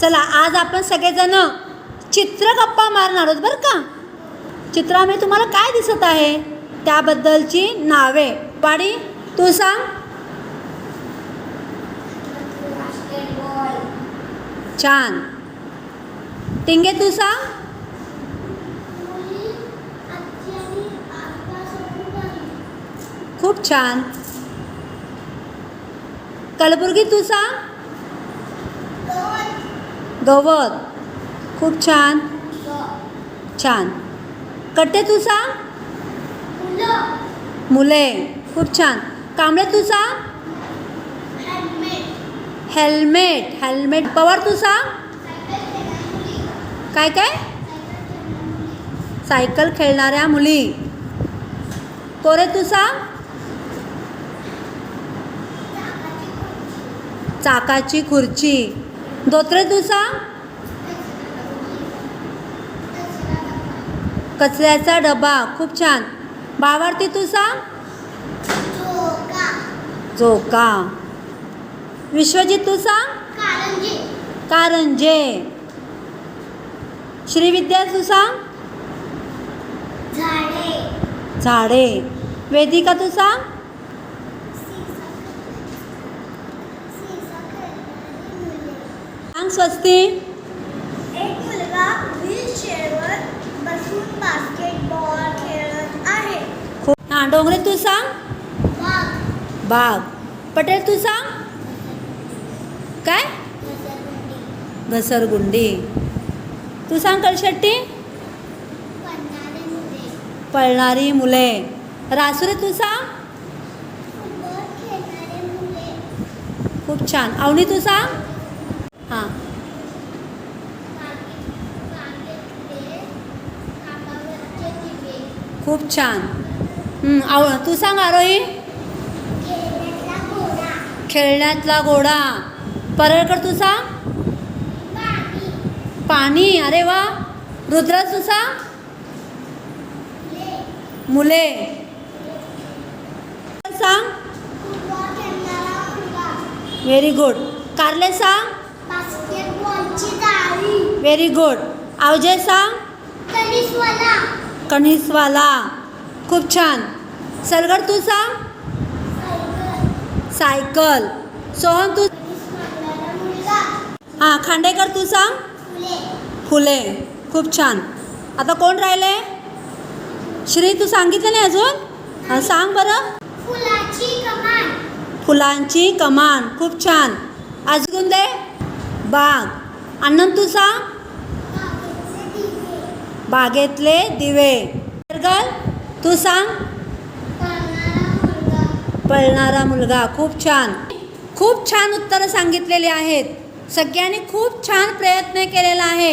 चला आज आपण सगळेजण चित्र गप्पा मारणार आहोत बरं का? चित्रामध्ये तुम्हाला काय दिसत आहे? त्याबद्दलची नावे. पाडी तू सांग. छान. टिंगे तू सांग. खूप छान. कलबुर्गी तू सांग. गवत. खूप छान. छान. कट्टे तू सांग. मुले. खूप छान. कांबळे तू सांग. हेल्मेट. हेल्मेट. पवार तू सांग. काय काय? सायकल खेळणाऱ्या मुली. कोरे तू सांग. चाकाची खुर्ची. धोत्रे तू सांग कचऱ्याचा डबा. खूप छान. बावारती तू सांग झोका. विश्वजित तू सांग कारंजे. श्रीविद्या तू सांग झाडे. वेदिका तू सांग सांग स्वस्ती. एक मुलगा व्हीलचेअरवर बसून बास्केटबॉल खेळत आहे. हां डोंगरे तू सांग. बाग. पटेल तू सांग. काय? घसरगुंडी. तू सांग कळशेट्टी पळणारी मुले. रासुरे तू सांग. खूप छान. अवनी तू सांग. हां. खूप छान. आव तू सांग आरोही. खेळण्यातला घोडा. परळकर तू सांग. पाणी. अरे वा. रुद्राज तू सांग. मुले. सांग. व्हेरी गुड कारले सांग. व्हेरी गुड आवजे सांग. कणिसवाला खूप छान. सलगर तू सांग. सायकल. सोहन तू हां खांडेकर तू सांग. फुले. खूप छान. आता कोण राहिले? श्री तू सांगितलं नाही अजून? हां सांग बरं. फुलाची कमान. फुलांची कमान. खूप छान. अजून दे बाग. आनंद तू सांग बागेतले दिवे. गर्गल तू सांग. पळणारा मुलगा. खूप छान. खूप छान उत्तरं सांगितलेली आहेत. सगळ्यांनी खूप छान प्रयत्न केलेला आहे.